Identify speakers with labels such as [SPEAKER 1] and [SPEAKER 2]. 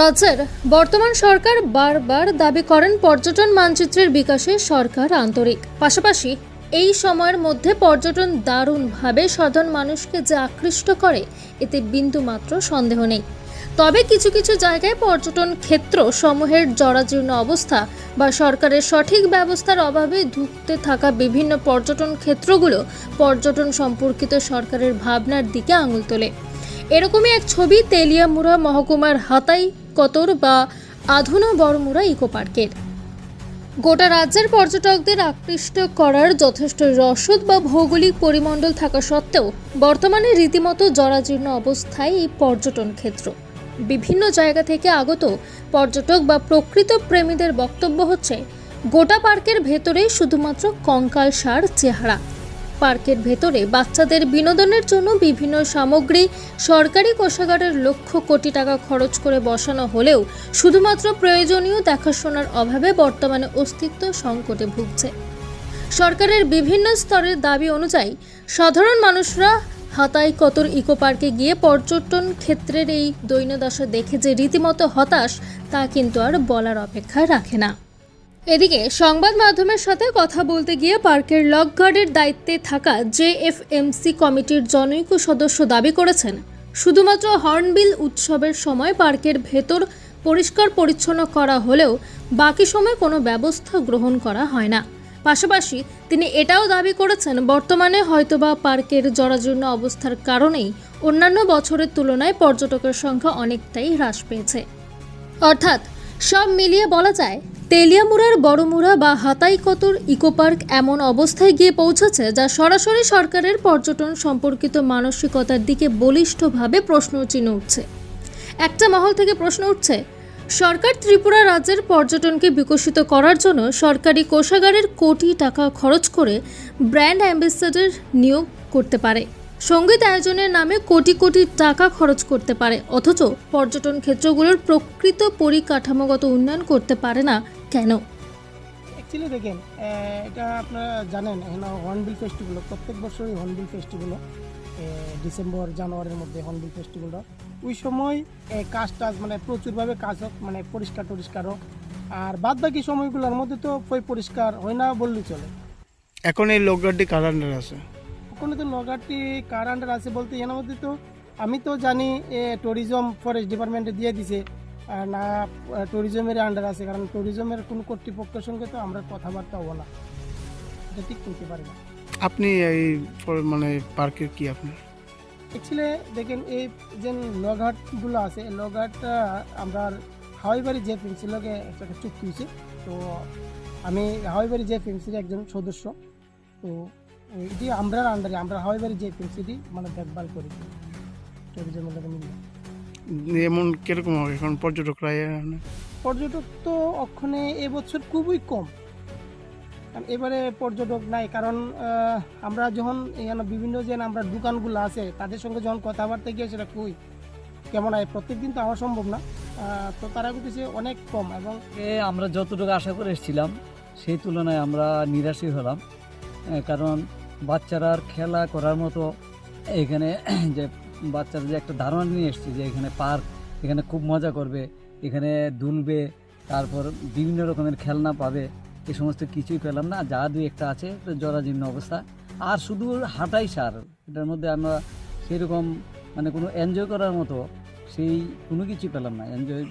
[SPEAKER 1] রাজ্যের বর্তমান সরকার বারবার দাবি করেন পর্যটন মানচিত্রের বিকাশে সরকার আন্তরিক। পাশাপাশি এই সময়ের মধ্যে পর্যটন দারুণভাবে সাধারণ মানুষকে যে আকৃষ্ট করে, এতে বিন্দুমাত্র সন্দেহ নেই। তবে কিছু কিছু জায়গায় পর্যটন ক্ষেত্র সমূহের জরাজীর্ণ অবস্থা বা সরকারের সঠিক ব্যবস্থার অভাবে ধুঁকতে থাকা বিভিন্ন পর্যটন ক্ষেত্রগুলো পর্যটন সম্পর্কিত সরকারের ভাবনার দিকে আঙুল তোলে। এরকমই এক ছবি তেলিয়ামুড়া মহকুমার হাতাই কতর বা আধুনা বড়মুড়া ইকো পার্কের। গোটা রাজ্যের পর্যটকদের আকৃষ্ট করার যথেষ্ট রসদ বা ভৌগোলিক পরিমণ্ডল থাকা সত্ত্বেও বর্তমানে রীতিমতো জরাজীর্ণ অবস্থায় এই পর্যটন ক্ষেত্র। বিভিন্ন জায়গা থেকে আগত পর্যটক বা প্রকৃত প্রেমীদের বক্তব্য হচ্ছে, গোটা পার্কের ভেতরেই শুধুমাত্র কঙ্কাল সার চেহারা। পার্কের ভেতরে বাচ্চাদের বিনোদনের জন্য বিভিন্ন সামগ্রী সরকারি কোষাগারের লক্ষ কোটি টাকা খরচ করে বসানো হলেও শুধুমাত্র প্রয়োজনীয় দেখাশোনার অভাবে বর্তমানে অস্তিত্ব সংকটে ভুগছে। সরকারের বিভিন্ন স্তরের দাবি অনুযায়ী সাধারণ মানুষরা হাতাই কতর ইকো পার্কে গিয়ে পর্যটন ক্ষেত্রের এই দৈন্যদশা দেখে যে রীতিমতো হতাশ, তা কিন্তু আর বলার অপেক্ষা রাখে না। এদিকে সংবাদ মাধ্যমের সাথে কথা বলতে গিয়ে পার্কের লক গার্ডের দায়িত্বে থাকা জেএফএমসি কমিটির জনৈক সদস্য দাবি করেছেন, শুধুমাত্র হর্নবিল উৎসবের সময় পার্কের ভেতর পরিষ্কার পরিচ্ছন্ন করা হলেও বাকি সময় কোনো ব্যবস্থা গ্রহণ করা হয় না। পাশাপাশি তিনি এটাও দাবি করেছেন, বর্তমানে হয়তোবা পার্কের জরাজীর্ণ অবস্থার কারণেই অন্যান্য বছরের তুলনায় পর্যটকের সংখ্যা অনেকটাই হ্রাস পেয়েছে। অর্থাৎ সব মিলিয়ে বলা যায় তেলিয়ামুড়ার বড়মুড়া বা হাতাইকতর ইকো পার্ক এমন অবস্থায় গিয়ে পৌঁছেছে যা সরাসরি সরকারের পর্যটন সম্পর্কিত মানসিকতার দিকে বলিষ্ঠভাবে প্রশ্ন চিহ্ন উঠছে। একটা মহল থেকে প্রশ্ন উঠছে, সরকার ত্রিপুরা রাজ্যের পর্যটনকে বিকশিত করার জন্য সরকারি কোষাগারের কোটি টাকা খরচ করে ব্র্যান্ড অ্যাম্বাসেডর নিয়োগ করতে পারে। সংগীত আয়োজনের নামে কোটি কোটি টাকা খরচ করতে পারে। অথচ পর্যটন ক্ষেত্রগুলোর প্রকৃত পরিকাঠামোগত উন্নয়ন করতে পারে না কেন?
[SPEAKER 2] অ্যাকচুয়ালি দেখেন এটা আপনারা জানেন এখানে হর্নবিল ফেস্টিভ্যাল প্রত্যেক বছরই হর্নবিল ফেস্টিভ্যাল ডিসেম্বর জানুয়ারির মধ্যে হর্নবিল ফেস্টিভ্যাল ওই সময় কাজ টাজ মানে প্রচুরভাবে কাজ হোক মানে পরিষ্কার টরিষ্কার হোক আর বাদ বাকি সময়গুলোর মধ্যে তো ওই পরিষ্কার হয় না বললেই চলে।
[SPEAKER 3] এখন এই লোকগার্ডটি কার আন্ডারে আছে?
[SPEAKER 2] ওখানে তো নগারটি কার আন্ডার আছে বলতে এর মধ্যে তো? আমি তো জানি এ ট্যুরিজম ফরেস্ট ডিপার্টমেন্টে দিয়ে দিছে। না ট্যুরিজমের আন্ডার আছে কারণ ট্যুরিজমের কোনো কর্তৃপক্ষের সঙ্গে তো আমরা কথাবার্তা হব না। এটা ঠিক করতে পারি না।
[SPEAKER 3] আপনি এই মানে পার্কের কি আপনি
[SPEAKER 2] অ্যাকচুয়ালি দেখেন এই যে লঘাটগুলো আছে লঘাটটা আমরা হাওয়াইবাড়ি যে পেন্সিলকে একটা চুক্তি হয়েছে। তো আমি হাওয়াইবাড়ি যে পেন্সিলের একজন সদস্য। তো এটি আমরা আন্ডারে আমরা হাওয়াইবাড়ি যে পেন্সিলটি মানে দেখভাল করি। ট্যুরিজমের লোকে মিলে।
[SPEAKER 3] এমন কীরকম হবে এখন পর্যটকরা এখানে?
[SPEAKER 2] পর্যটক তো ওখানে এবছর খুবই কম। কারণ এবারে পর্যটক নাই কারণ আমরা যখন এখানে বিভিন্ন যে আমরা দোকানগুলো আছে তাদের সঙ্গে যখন কথাবার্তা গিয়ে সেটা কই কেমন হয় প্রত্যেক দিন তো হওয়া সম্ভব না। তো তারা বলতেছে অনেক কম এবং
[SPEAKER 4] এ আমরা যতটুকু আশা করে এসেছিলাম সেই তুলনায় আমরা নিরাশই হলাম। কারণ বাচ্চারা আর খেলা করার মতো এখানে যে বাচ্চারা যে একটা ধারণা নিয়ে এসছে যে এখানে পার্ক, এখানে খুব মজা করবে, এখানে দুলবে, তারপর বিভিন্ন রকমের খেলনা পাবে, এ সমস্ত কিছুই পেলাম না, যা দুই একটা আছে জরাজীর্ণ অবস্থা। আর শুধু হাঁটাই সার, এটার মধ্যে আমরা সেরকম মানে কোনো এনজয় করার মতো সেই কোনো কিছু পেলাম না। এনজয়